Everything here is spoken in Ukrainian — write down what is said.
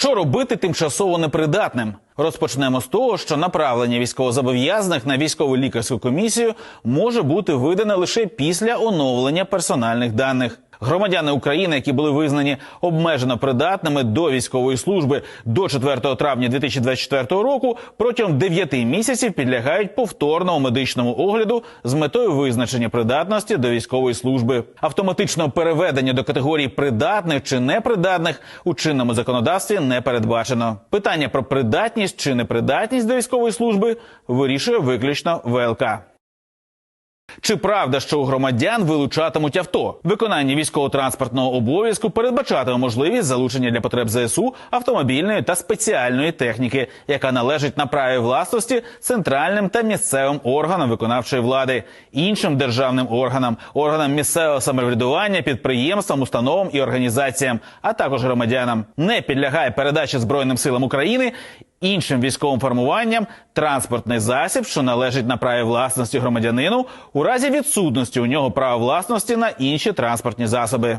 Що робити тимчасово непридатним? Розпочнемо з того, що направлення військовозобов'язаних на військову лікарську комісію може бути видане лише після оновлення персональних даних. Громадяни України, які були визнані обмежено придатними до військової служби до 4 травня 2024 року, протягом 9 місяців підлягають повторному медичному огляду з метою визначення придатності до військової служби. Автоматичного переведення до категорії придатних чи непридатних у чинному законодавстві не передбачено. Питання про придатність чи непридатність до військової служби вирішує виключно ВЛК. Чи правда, що у громадян вилучатимуть авто? Виконання військово-транспортного обов'язку передбачатиме можливість залучення для потреб ЗСУ автомобільної та спеціальної техніки, яка належить на праві власності центральним та місцевим органам виконавчої влади, іншим державним органам, органам місцевого самоврядування, підприємствам, установам і організаціям, а також громадянам. Не підлягає передачі збройним силам України іншим військовим формуванням транспортний засіб, що належить на праві власності громадянину, у разі відсутності у нього права власності на інші транспортні засоби.